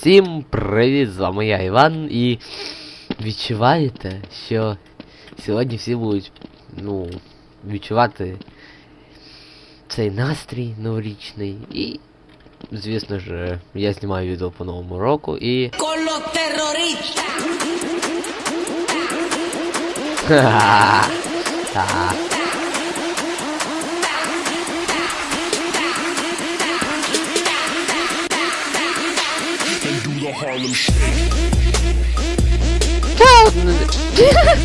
Всім привіт! З вами я Іван і відчуваєте, що сьогодні всі будуть, ну, відчувати цей настрій новорічний і, звісно ж, я знімаю відео по новому року і. con los terroristas. Ха-ха.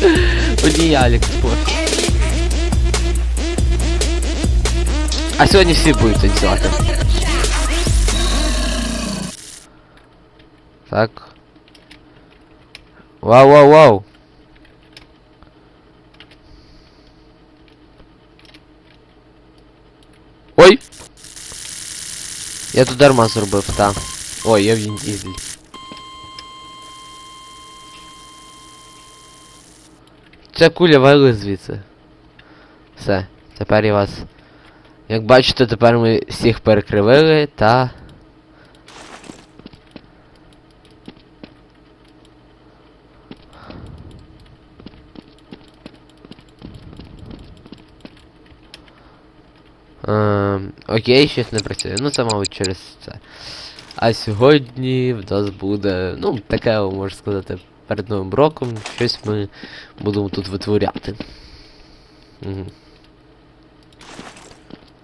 Так. Одіялік спорт. А сьогодні всі будуть танцювати. Так. Вау, вау, вау. Ой! Я тут дарма зробив, так. Ой, я в Він Дізель. Ця куля вали звідси. Все, тепер я вас. Як бачите, тепер ми всіх перекривили та. Ем, окей, щось не працює. Ну це, мабуть, через це. А сьогодні в нас буде, ну, таке, можна сказати, перед Новим роком щось ми будемо тут витворяти. Угу.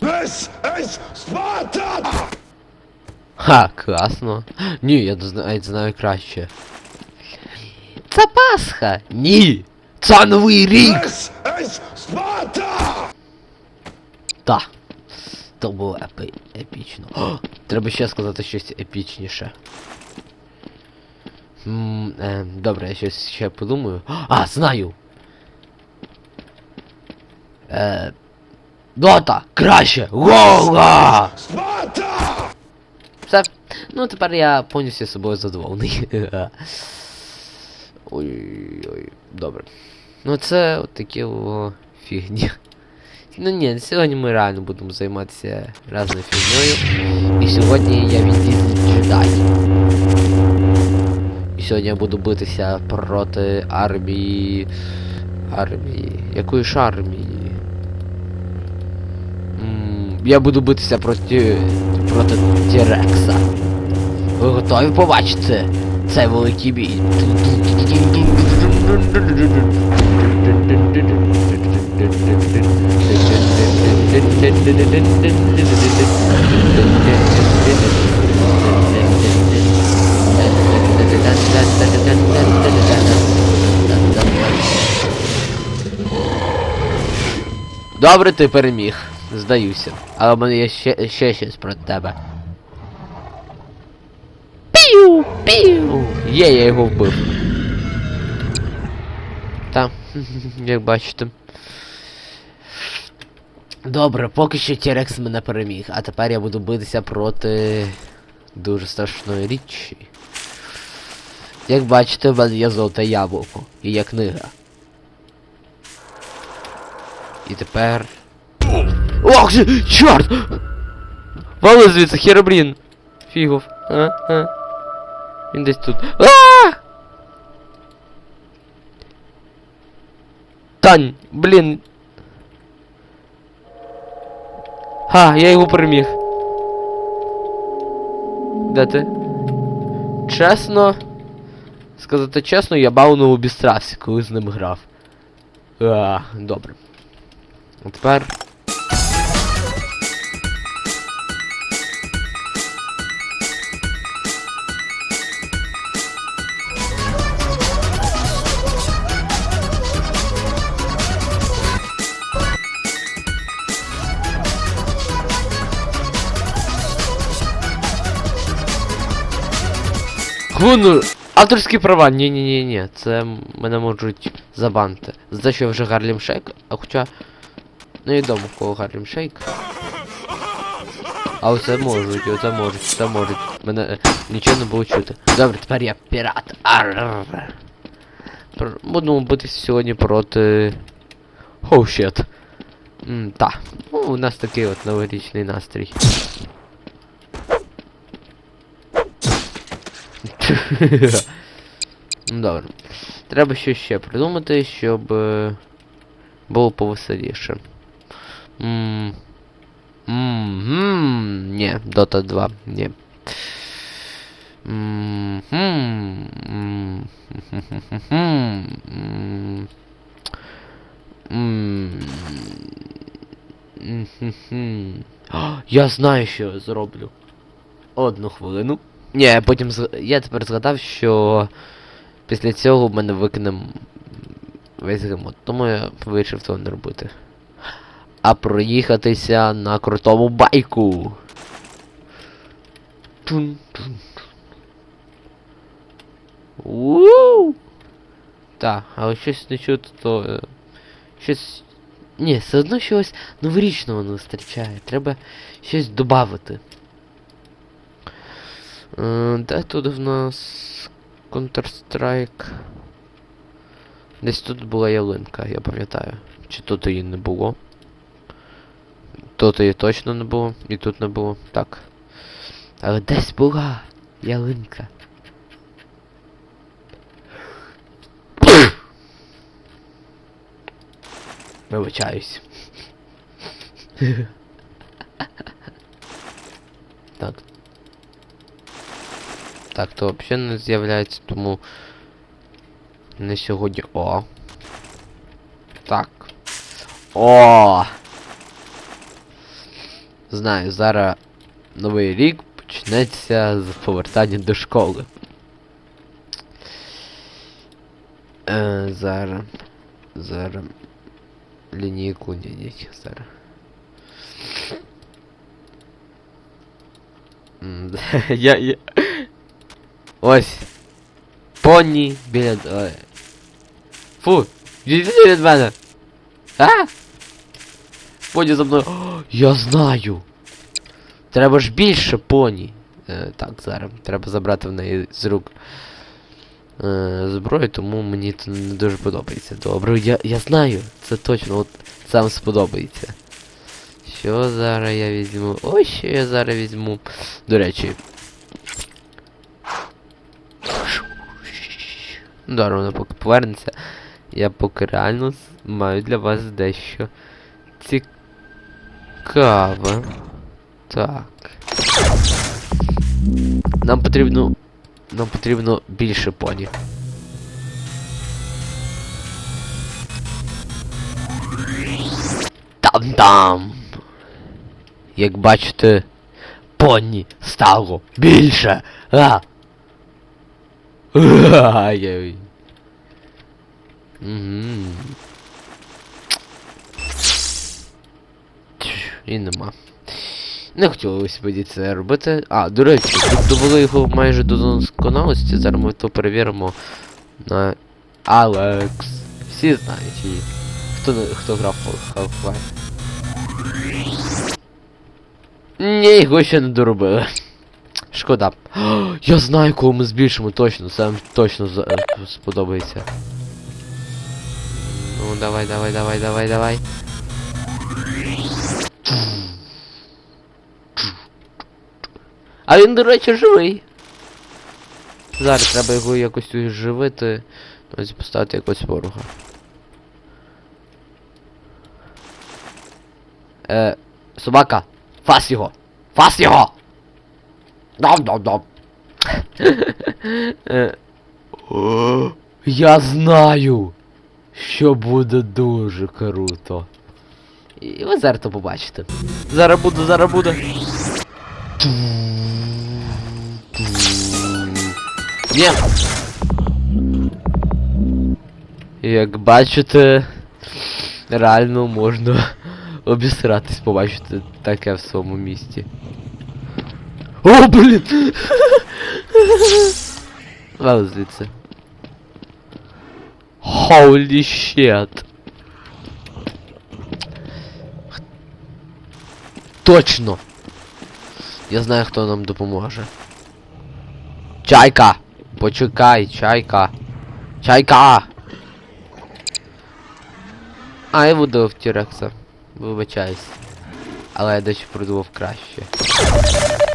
This is Sparta! Ха, класно. Ні, я навіть знаю краще. Це Пасха! Ні! Це Новий рік! This is Sparta! Так. То було епі... епічно. О, треба ще сказати щось епічніше. М, е, добре, я щось ще подумаю. А, знаю! Е, Дота! Краще! Гола! Sparta! Все. Ну тепер я повністю собою задоволений. Ой-ой, добре. Ну це от такі о, фігні. Ну ні, сьогодні ми реально будемо займатися разною фігньою. І сьогодні я відділю джедай. І сьогодні я буду битися проти армії. Армії. Якої ж армії? Я буду битися проти. проти Тірекса. Ви готові побачити цей великий бій? Добре, ти переміг. Здаюся. Але в мене є ще, ще щось проти тебе. Піу! Піу! Є, я його вбив. Та, як бачите. Добре, поки що Тірекс мене переміг, а тепер я буду битися проти дуже страшної річі. Як бачите, в мене є золоте яблуко і є книга. І тепер. Ох же! Чорт! Вали звідси, херобрін! Фігов. Він десь тут. А! Тань, блін. Ха, я його переміг. Де ти? Чесно. Сказати чесно, я баунув обістрався, коли з ним грав. А, добре. А тепер. Хвону! Авторські права! Ні-ні-ні-ні, це мене можуть забанити. За що я вже Гарлім Шейк, а хоча. Ну відомо в кого Гарлім Шейк. А оце можуть, оце можуть, це можуть. Мене е, нічого не було чути. Добре, тепер я пірат. Аррррр. Будемо битися сьогодні проти. Оу щет. М, Та. Ну, у нас такий от новорічний настрій. Добре. Треба щось ще придумати, щоб е, було повеселіше. М. М, м, Ні, Dota 2, ні. Я знаю, що я зроблю. Одну хвилину. Ні, потім зг- я тепер згадав, що після цього в мене викине м- весь ремонт. Тому я вирішив цього не робити. А проїхатися на крутому байку. Тун, тун, тун. Уу! Так, але щось не чути, то. е, Щось. Ні, все одно щось новорічного не вистачає. Треба щось додати. Е, де тут в нас Counter-Strike? Десь тут була ялинка, я пам'ятаю. Чи тут її не було? Тут її точно не було, і тут не було. Так. Але десь була ялинка. Вибачаюсь. так. Так, то взагалі не з'являється, тому не сьогодні. О. Так. О! Знаю, зараз новий рік почнеться з повертання до школи. Е, зараз. Зараз. Лінійку, ні, ні, зараз. М, Я, я... Ось. Поні біля... ой. Фу! Відійди від мене! А? Поні за мною. О, я знаю! Треба ж більше поні. Е, так, зараз. Треба забрати в неї з рук е, зброю, тому мені це не дуже подобається. Добре, я, я знаю, це точно, от сам сподобається. Що зараз я візьму? Ось що я зараз візьму. До речі. Добре, вона поки повернеться. Я поки реально маю для вас дещо цікаве. Так. Нам потрібно. Нам потрібно більше поні. Там-там. Як бачите, поні стало більше. А. Ай-яй. Угу. І нема. Не хотілося мені це робити. А, до речі, тут довели його майже до досконалості. Зараз ми то перевіримо на Алекс. Всі знають її. Хто, хто грав Half-Life. Ні, його ще не доробили. Шкода. Я знаю, кого ми збільшимо точно, це вам точно е, сподобається. Ну, давай, давай, давай, давай, давай. А він, до речі, живий. Зараз треба його якось оживити. Ось поставити якогось ворога. Е, собака, фас його! Фас його! Дам-дам-дам! Е, Я знаю, що буде дуже круто. І ви зараз то побачите. Зараз буду, зараз буде. Є! Як бачите, реально можна обісратись, побачити таке в своєму місті. О, блін! Вали звідси. Holy shit. Точно! Я знаю, хто нам допоможе. Чайка! Почекай, чайка. Чайка! А, я буду в Тірекса. Вибачаюсь. Але я дещо придумав краще.